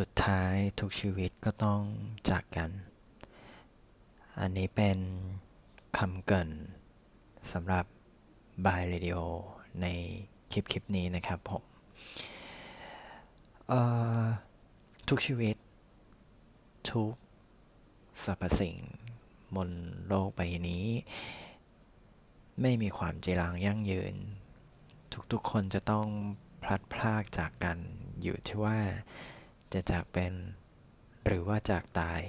สุดท้ายทุกชีวิตก็ต้องจากกัน อันนี้เป็นคำเกินสำหรับบายเรดิโอในคลิปคลิปนี้นะครับผมทุกชีวิต ทุกสรรพสิ่งบนโลกใบนี้ ไม่มีความจีรังยั่งยืน ทุกๆคนจะต้องพลัดพรากจากกันอยู่ที่ว่า จะจากเป็นหรือว่าจากตาย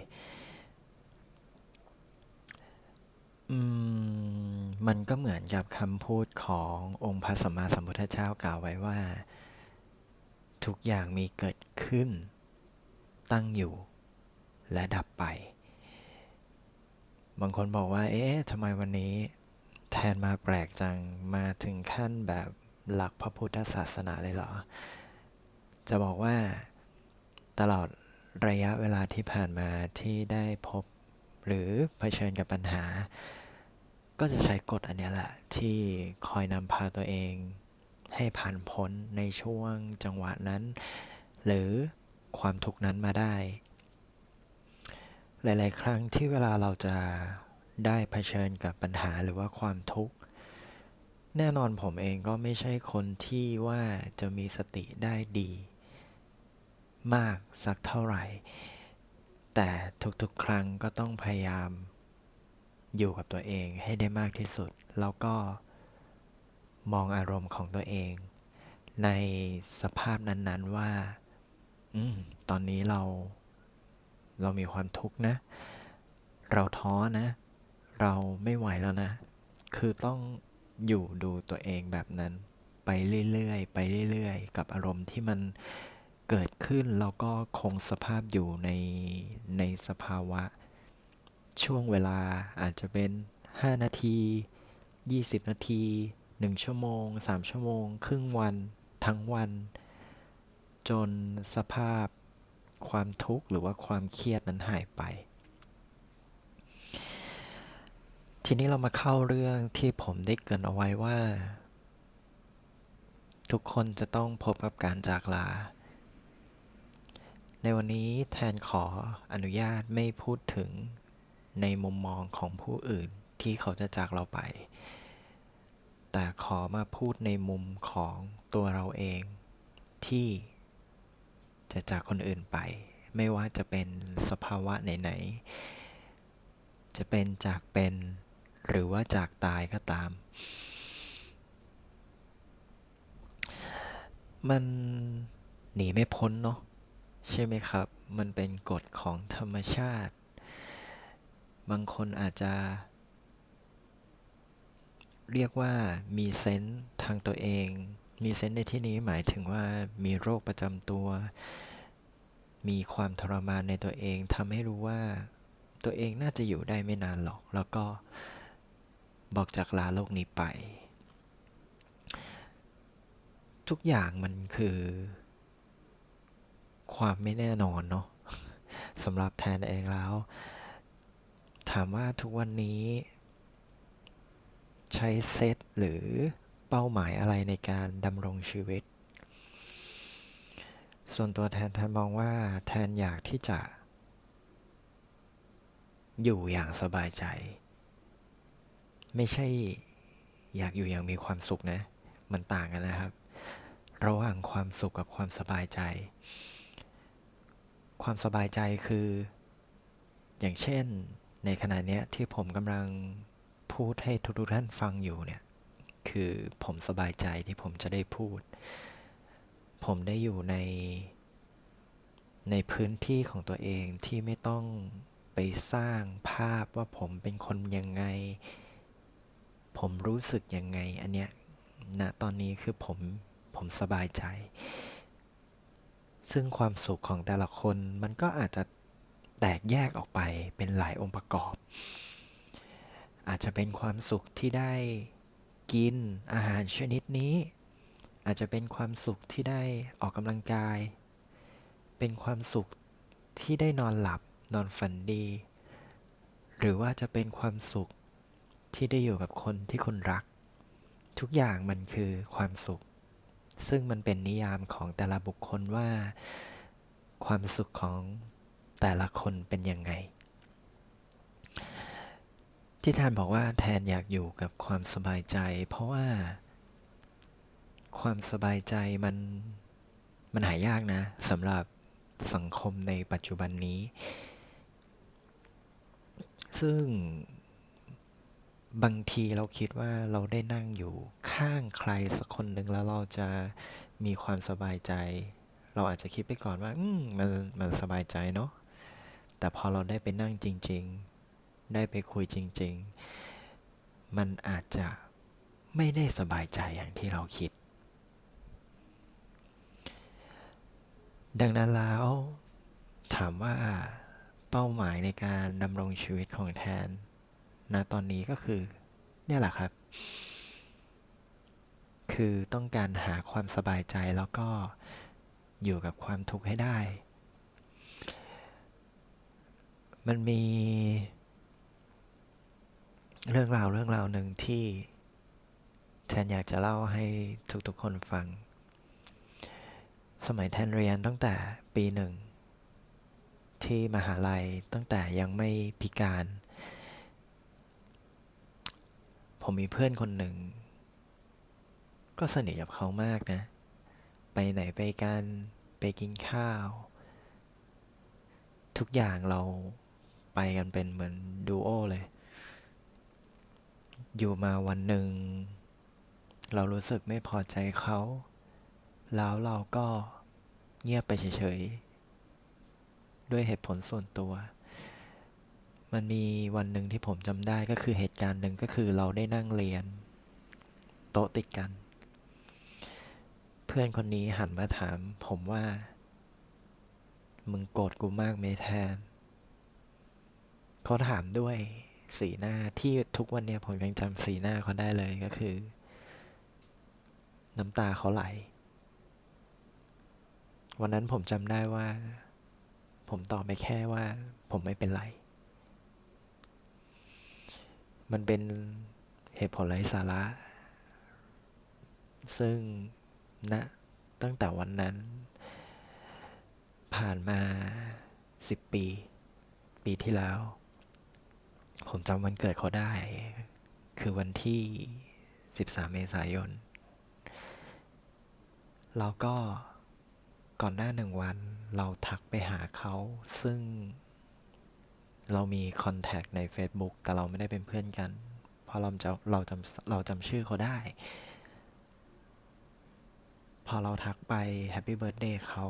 มันก็เหมือนกับคำพูดขององค์พระสัมมาสัมพุทธเจ้ากล่าวไว้ว่า ทุกอย่างมีเกิดขึ้น ตั้งอยู่ และดับไป บางคนบอกว่า เอ๊ะทำไมวันนี้ แทนมาแปลกจังมาถึงขั้นแบบหลักพระพุทธศาสนาเลยเหรอ จะบอกว่า ตลอดระยะเวลาที่ผ่านมาที่ได้พบหรือเผชิญกับปัญหา ก็จะใช้กฎอันนี้แหละ ที่คอยนำพาตัวเอง ให้ผ่านพ้นในช่วงจังหวะนั้น หรือความทุกข์นั้นมาได้ หลาย ๆ ครั้งที่เวลาเราจะได้เผชิญกับปัญหาหรือว่าความทุกข์ แน่นอนผมเองก็ไม่ใช่คนที่ว่าจะมีสติได้ดี มากสักเท่าไหร่ แต่ทุกๆ ครั้งก็ต้องพยายามอยู่กับตัวเองให้ได้มากที่สุด แล้วก็มองอารมณ์ของตัวเอง ในสภาพนั้นๆว่าอืมตอนนี้เรา เรามีความทุกข์นะ เราท้อนะ เราไม่ไหวแล้วนะ คือต้องอยู่ดูตัวเองแบบนั้น ไปเรื่อยๆ ไปเรื่อยๆ กับอารมณ์ที่มัน เกิดขึ้นแล้วก็คงสภาพอยู่ในในสภาวะ ช่วงเวลาอาจจะเป็น 5 นาที 20 นาที 1 ชั่วโมง 3 ชั่วโมง ครึ่งวัน ทั้งวัน จนสภาพความทุกข์หรือว่าความเครียดนั้นหายไป ทีนี้เรามาเข้าเรื่องที่ผมได้เกรินเอาไว้ว่า ทุกคนจะต้องพบกับการจากลา ในวันนี้แทนขออนุญาตไม่พูดถึงในมุมมองของผู้อื่นที่เขาจะจากเราไป แต่ขอมาพูดในมุมของตัวเราเองที่จะจากคนอื่นไป ไม่ว่าจะเป็นสภาวะไหนๆ จะเป็นจากเป็นหรือว่าจากตายก็ตาม มันหนีไม่พ้นเนาะ ใช่ไหมครับ มันเป็นกฎของธรรมชาติ บางคนอาจจะ เรียกว่ามีเซนส์ทางตัวเอง มีเซนส์ในที่นี้หมายถึงว่ามีโรคประจำตัว มีความทรมานในตัวเองทำให้รู้ว่าตัวเองน่าจะอยู่ได้ไม่นานหรอก แล้วก็บอกจากลาโลกนี้ไป ทุกอย่างมันคือ ความไม่แน่นอนเนาะสำหรับแทนเองแล้ว ถามว่าทุกวันนี้ ใช้เซตหรือเป้าหมายอะไรในการดำรงชีวิต ส่วนตัวแทนแทนมองว่าแทนอยากที่จะ อยู่อย่างสบายใจ ไม่ใช่อยากอยู่อย่างมีความสุขนะ มันต่างกันนะครับ ระหว่างความสุขกับความสบายใจ ความสบายใจคือ อย่างเช่น ในขณะเนี้ยที่ผมกำลังพูดให้ทุกท่านฟังอยู่เนี่ย คือผมสบายใจที่ผมจะได้พูด ผมได้อยู่ใน ในพื้นที่ของตัวเองที่ไม่ต้องไปสร้างภาพว่าผมเป็นคนยังไง ผมรู้สึกยังไง อันเนี้ยณตอนนี้คือผมผมสบายใจ ซึ่งความสุขของแต่ละคนมันก็อาจจะแตกแยกออกไปเป็นหลายองค์ประกอบ อาจจะเป็นความสุขที่ได้กินอาหารชนิดนี้ อาจจะเป็นความสุขที่ได้ออกกำลังกาย เป็นความสุขที่ได้นอนหลับนอนฝันดี หรือว่าจะเป็นความสุขที่ได้อยู่กับคนที่คุณรัก ทุกอย่างมันคือความสุข ซึ่งมันเป็นนิยามของแต่ละบุคคลว่า ความสุขของแต่ละคนเป็นยังไง ที่แทนบอกว่าแทนอยากอยู่กับความสบายใจ เพราะว่า ความสบายใจมันมันหายากนะสำหรับสังคมในปัจจุบันนี้ ซึ่ง บางทีเราคิดว่าเราได้นั่งอยู่ข้างใครสักคนหนึ่งแล้วเราจะมีความสบายใจ เราอาจจะคิดไปก่อนว่า อืมมันมันสบายใจเนาะแต่พอเราได้ไปนั่งจริง ๆ ได้ไปคุยจริง ๆ มันอาจจะไม่ได้สบายใจอย่างที่เราคิด ดังนั้นแล้วถามว่าเป้าหมายในการดำรงชีวิตของแทน ณตอนนี้ก็คือ เนี่ยแหละครับ คือต้องการหาความสบายใจแล้วก็อยู่กับความทุกข์ให้ได้ มันมี เรื่องราวเรื่องราวหนึ่งที่แทนอยากจะเล่าให้ทุกๆคนฟัง สมัยแทนเรียนตั้งแต่ปีหนึ่งที่มหาลัยตั้งแต่ยังไม่พิการ ผมมีเพื่อนคนหนึ่ง ก็สนิทกับเขามากนะ ไปไหนไปกัน ไปกินข้าว ทุกอย่างเราไปกันเป็นเหมือนดูโอเลย อยู่มาวันหนึ่ง เรารู้สึกไม่พอใจเขา แล้วเราก็เงียบไปเฉยๆ ด้วยเหตุผลส่วนตัว มันมีวันหนึ่งที่ผมจำได้ก็คือเหตุการณ์หนึ่งก็คือเราได้นั่งเรียน โต๊ะติดกัน เพื่อนคนนี้หันมาถามผมว่า มึงโกรธกูมากไหมแทนเขาถามด้วยสีหน้าที่ทุกวันเนี้ยผมยังจำสีหน้าเขาได้เลยก็คือ น้ำตาเขาไหล วันนั้นผมจำได้ว่า ผมตอบไปแค่ว่า ผมไม่เป็นไร มันเป็นเหตุผลไร้สาระ ซึ่งณนะตั้งแต่วันนั้น ผ่านมาสิบปี ปีที่แล้ว ผมจำวันเกิดเขาได้ คือวันที่13เมษายน แล้วก็ก่อนหน้าหนึ่งวันเราทักไปหาเขาซึ่ง เรามีคอนแทคใน Facebook แต่เราไม่ได้เป็นเพื่อนกัน เพราะเราจะเราจำเราจำชื่อเขาได้ พอเราทักไป Happy Birthday เขา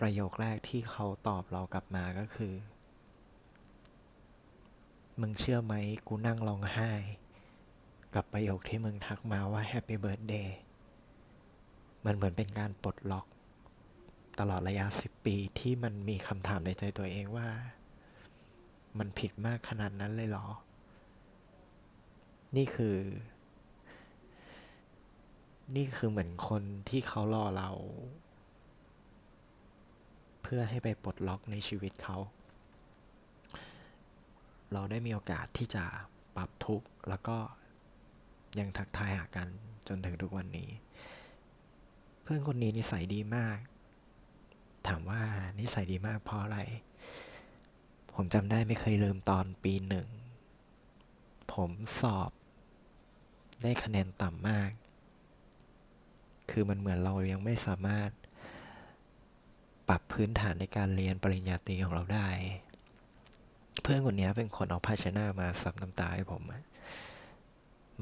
ประโยคแรกที่เขาตอบเรากลับมาก็คือ มึงเชื่อไหมกูนั่งร้องไห้ กับประโยคที่มึงทักมาว่า Happy Birthday มันเหมือนเป็นการปลดล็อกตลอดระยะสิบปีที่มันมีคำถามในใจตัวเองว่า มันผิดมากขนาดนั้นเลยเหรอ นี่คือ นี่คือเหมือนคนที่เขารอเรา เพื่อให้ไปปลดล็อกในชีวิตเขา เราได้มีโอกาสที่จะปรับทุกข์แล้วก็ยังทักทายหากันจนถึงทุกวันนี้ เพื่อนคนนี้นิสัยดีมาก ถามว่านิสัยดีมากเพราะอะไร ผมจำได้ไม่เคยลืมตอนปีหนึ่ง ผมสอบ ได้คะแนนต่ำมาก คือมันเหมือนเรายังไม่สามารถ ปรับพื้นฐานในการเรียนปริญญาตรีของเราได้ เพื่อนคนนี้เป็นคนเอาภาชนะมาซับน้ำตาให้ผม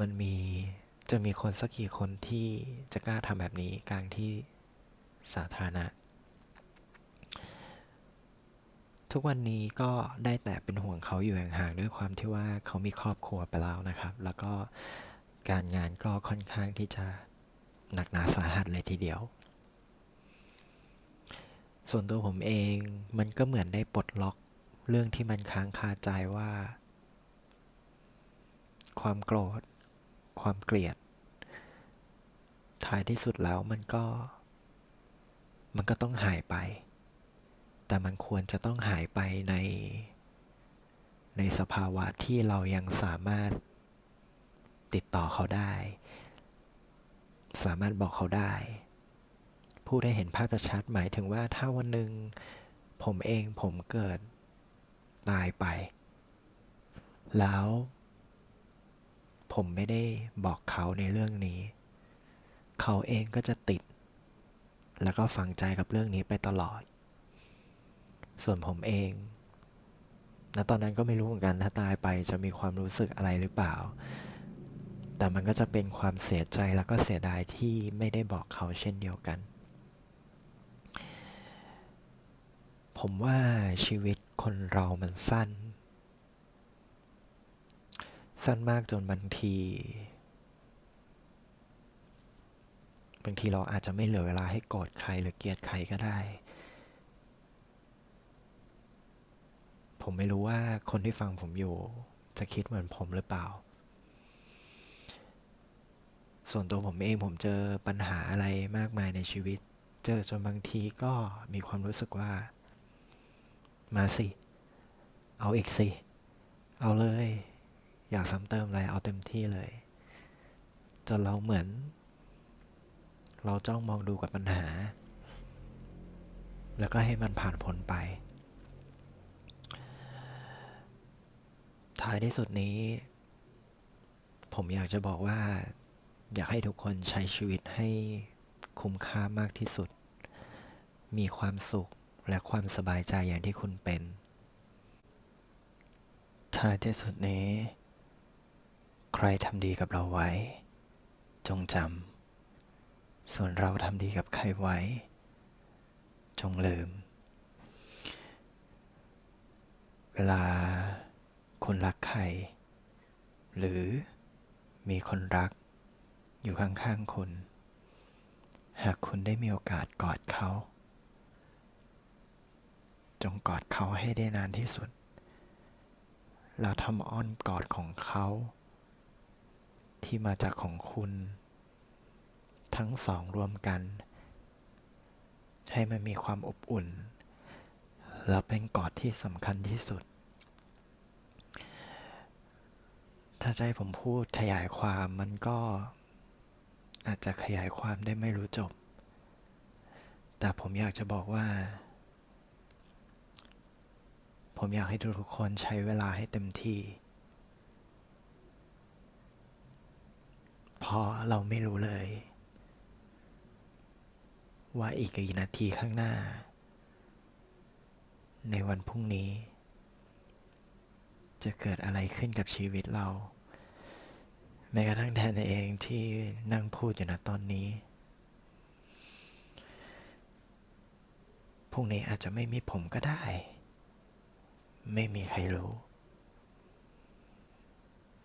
มันมีจะมีคนสักกี่คนที่จะกล้าทำแบบนี้กลางที่สาธารณะ ทุกวันนี้ก็ได้แต่เป็นห่วงเขาอยู่ห่างๆด้วยความที่ว่าเขามีครอบครัวไปแล้วนะครับ แล้วก็การงานก็ค่อนข้างที่จะหนักหนาสาหัสเลยทีเดียว ส่วนตัวผมเองมันก็เหมือนได้ปลดล็อกเรื่องที่มันค้างคาใจว่า ความโกรธ ความเกลียด ท้ายที่สุดแล้วมันก็ มันก็ต้องหายไป แต่มันควรจะต้องหายไปใน ในสภาวะที่เรายังสามารถติดต่อเขาได้ สามารถบอกเขาได้ พูดให้เห็นภาพชัดหมายถึงว่าถ้าวันหนึ่งผมเองผมเกิดตายไป แล้ว ผมไม่ได้บอกเขาในเรื่องนี้ เขาเองก็จะติด แล้วก็ฝังใจกับเรื่องนี้ไปตลอด ส่วนผมเองณตอนนั้นก็ไม่รู้เหมือนกันถ้าตายไปจะมีความรู้สึกอะไรหรือเปล่า แต่มันก็จะเป็นความเสียใจแล้วก็เสียดายที่ไม่ได้บอกเขาเช่นเดียวกัน ผมว่าชีวิตคนเรามันสั้น สั้นมากจนบางที บางทีเราอาจจะไม่เหลือเวลาให้โกรธใครหรือเกลียดใครก็ได้ ผมไม่รู้ว่าคนที่ฟังผมอยู่ จะคิดเหมือนผมหรือเปล่า ส่วนตัวผมเองผมเจอปัญหาอะไรมากมายในชีวิต เจอจนบางทีก็มีความรู้สึกว่า มาสิ เอาอีกสิ เอาเลย อยากซ้ำเติมอะไรเอาเต็มที่เลย จนเราเหมือน เราจ้องมองดูกับปัญหา แล้วก็ให้มันผ่านพ้นไป ท้ายที่สุดนี้ ผมอยากจะบอกว่า อยากให้ทุกคนใช้ชีวิตให้คุ้มค่ามากที่สุด มีความสุขและความสบายใจอย่างที่คุณเป็น ท้ายที่สุดนี้ ใครทำดีกับเราไว้ จงจำ ส่วนเราทำดีกับใครไว้ จงลืม เวลา คุณรักใคร หรือมีคนรัก อยู่ข้างๆคุณ หากคุณได้มีโอกาสกอดเขา จงกอดเขาให้ได้นานที่สุดแล้วทำอ้อนกอดของเขา ที่มาจากของคุณ ทั้งสองรวมกัน ให้มันมีความอบอุ่น และเป็นกอดที่สำคัญที่สุด ถ้าให้ผมพูดขยายความมันก็ อาจจะขยายความได้ไม่รู้จบ แต่ผมอยากจะบอกว่า ผมอยากให้ทุกคนใช้เวลาให้เต็มที่ เพราะเราไม่รู้เลย ว่าอีกกี่นาทีข้างหน้า ในวันพรุ่งนี้ จะเกิดอะไรขึ้นกับชีวิตเรา แม้กระทั่งแทนเองที่นั่งพูดอยู่นะตอนนี้ พรุ่งนี้อาจจะไม่มีผมก็ได้ ไม่มีใครรู้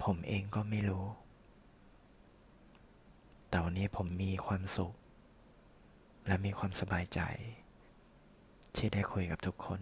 ผมเองก็ไม่รู้ แต่วันนี้ผมมีความสุข และมีความสบายใจ ที่ได้คุยกับทุกคน